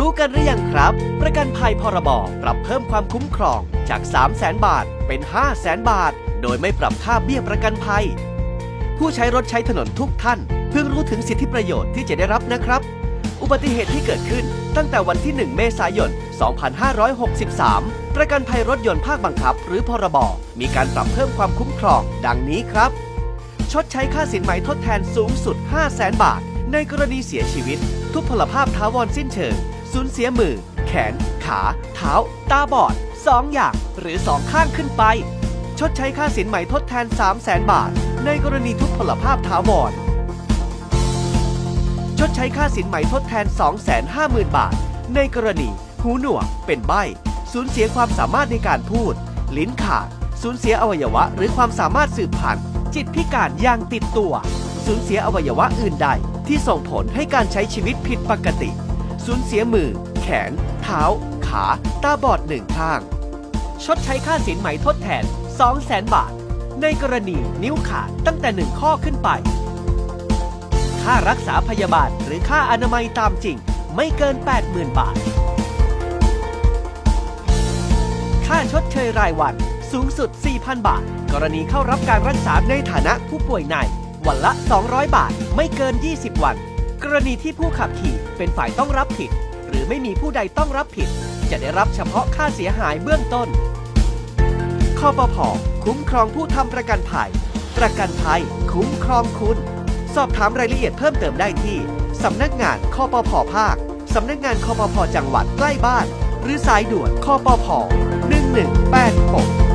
รู้กันหรือยังครับ ประกันภัยพรบปรับเพิ่มความคุ้มครองจาก 3 0 0แสนบาทเป็น 5 0 0แสนบาท โดยไม่ปรับค่าเบี้ยประกันภัย ผู้ใช้รถใช้ถนนทุกท่าน เพิ่งรู้ถึงสิทธิประโยชน์ที่จะได้รับนะครับ อุบัติเหตุที่เกิดขึ้นตั้งแต่วันที่ 1 เมษายน 2563 ประกันภัยรถยนต์ภาคบังคับ หรือพรบมีการปรับเพิ่มความคุ้มครอง ดังนี้ครับ ชดใช้ค่าสินไหมทดแทนสูงสุด 5 0 0แสนบาท ในกรณีเสียชีวิต ทุพพลภาพท้าวรสิ้นเชิง สูญเสียมือ แขน ขา เท้า ตาบอด2ออย่างหรือ2ข้างขึ้นไป ชดใช้ค่าสินไหม่ทดแทน 3 0 0แสนบาท ในกรณีทุพพลภาพท้าวรชดใช้ค่าสินไหม่ทดแทน 250,000 บาท ในกรณี หูหนวก เป็นใบ้สูญเสียความสามารถในการพูด ลิ้นขาดสูญเสียอวัยวะ หรือความสามารถสืบพันธุ์จิตพิการอย่างติดตัว สูญเสียอวัยวะอื่นใด ที่ส่งผลให้การใช้ชีวิตผิดปกติ สูญเสียมือ แขน เท้า ขา ตาบอดหนึ่งข้าง ชดใช้ค่าสินไหมทดแทน 200,000บาท ในกรณีนิ้วขาดตั้งแต่หนึ่งข้อขึ้นไป ค่ารักษาพยาบาลหรือค่าอนามัยตามจริง ไม่เกิน 80,000 บาท ค่าชดเชยรายวันสูงสุด 4,000 บาท กรณีเข้ารับการรักษาในฐานะผู้ป่วยใน วันละ 200 บาท ไม่เกิน 20 วัน กรณีที่ผู้ขับขี่เป็นฝ่ายต้องรับผิด หรือไม่มีผู้ใดต้องรับผิด จะได้รับเฉพาะค่าเสียหายเบื้องต้นคอปพคุ้มครองผู้ทำประกันภัย ประกันภัย คุ้มครองคุณ สอบถามรายละเอียดเพิ่มเติมได้ที่สำนักงานคอปพภาคสำนักงานคอปพจังหวัดใกล้บ้าน หรือสายด่วนคอปพ1186